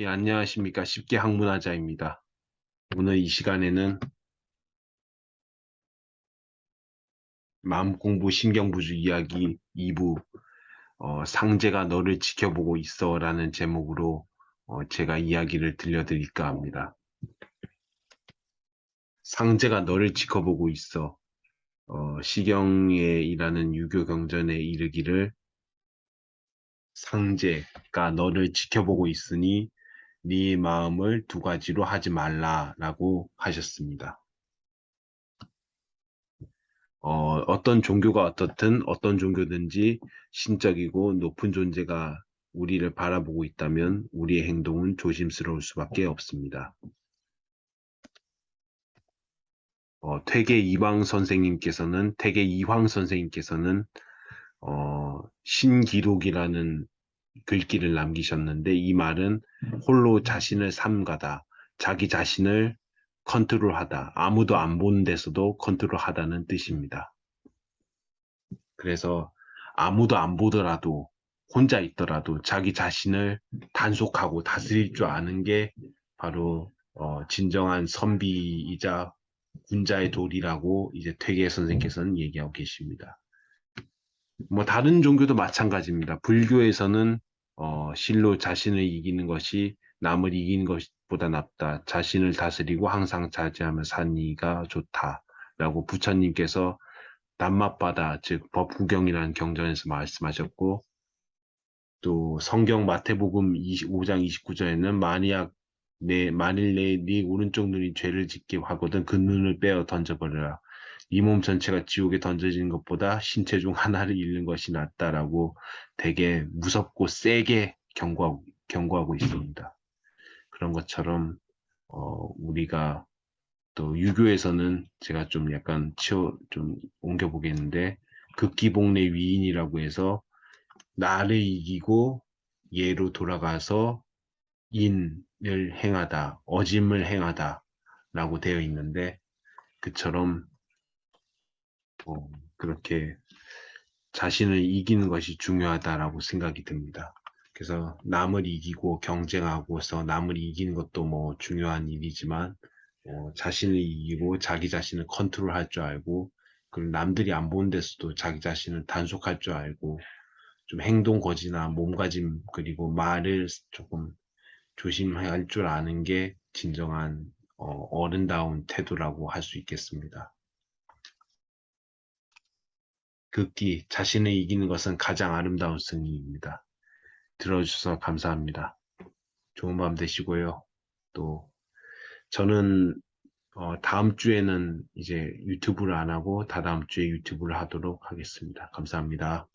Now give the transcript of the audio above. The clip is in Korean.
예, 안녕하십니까. 쉽게 학문하자입니다. 오늘 이 시간에는 마음공부 신경부주 이야기 2부 어, 상제가 너를 지켜보고 있어 라는 제목으로 어, 제가 이야기를 들려드릴까 합니다. 상제가 너를 지켜보고 있어 어, 시경에일하는 유교 경전에 이르기를 상제가 너를 지켜보고 있으니 네 마음을 두 가지로 하지 말라라고 하셨습니다. 어, 어떤 종교가 어떻든 어떤 종교든지 신적이고 높은 존재가 우리를 바라보고 있다면 우리의 행동은 조심스러울 수밖에 없습니다. 어, 퇴계 이황 선생님께서는 퇴계 이황 선생님께서는 어, 신기록이라는 글귀를 남기셨는데 이 말은 홀로 자신을 삼가다, 자기 자신을 컨트롤하다, 아무도 안 보는 데서도 컨트롤하다는 뜻입니다. 그래서 아무도 안 보더라도 혼자 있더라도 자기 자신을 단속하고 다스릴 줄 아는 게 바로 어, 진정한 선비이자 군자의 도리라고 이제 퇴계 선생께서는 얘기하고 계십니다. 뭐 다른 종교도 마찬가지입니다. 불교에서는 어, 실로 자신을 이기는 것이 남을 이기는 것보다 낫다. 자신을 다스리고 항상 자제하며 사니가 좋다 라고 부처님께서 남맛바다 즉 법구경이라는 경전에서 말씀하셨고 또 성경 마태복음 25장 29절에는 만약 내 만일 내 네 오른쪽 눈이 죄를 짓게 하거든 그 눈을 빼어 던져버려라. 이 몸 전체가 지옥에 던져지는 것보다 신체 중 하나를 잃는 것이 낫다라고 되게 무섭고 세게 경고하고, 경고하고 있습니다. 그런 것처럼 어, 우리가 또 유교에서는 제가 좀 약간 치워 좀 옮겨 보겠는데 극기복내 위인이라고 해서 나를 이기고 예로 돌아가서 인을 행하다, 어짐을 행하다 라고 되어 있는데 그처럼 어, 그렇게 자신을 이기는 것이 중요하다라고 생각이 듭니다. 그래서 남을 이기고 경쟁하고서 남을 이기는 것도 뭐 중요한 일이지만 어, 자신을 이기고 자기 자신을 컨트롤할 줄 알고 그리고 남들이 안 보는 데서도 자기 자신을 단속할 줄 알고 좀 행동 거지나 몸가짐 그리고 말을 조금 조심할 줄 아는 게 진정한 어, 른다운 태도라고 할 수 있겠습니다. 극기 자신을 이기는 것은 가장 아름다운 승리입니다. 들어주셔서 감사합니다. 좋은 밤 되시고요. 또 저는 어, 다음 주에는 이제 유튜브를 안 하고 다다음 주에 유튜브를 하도록 하겠습니다. 감사합니다.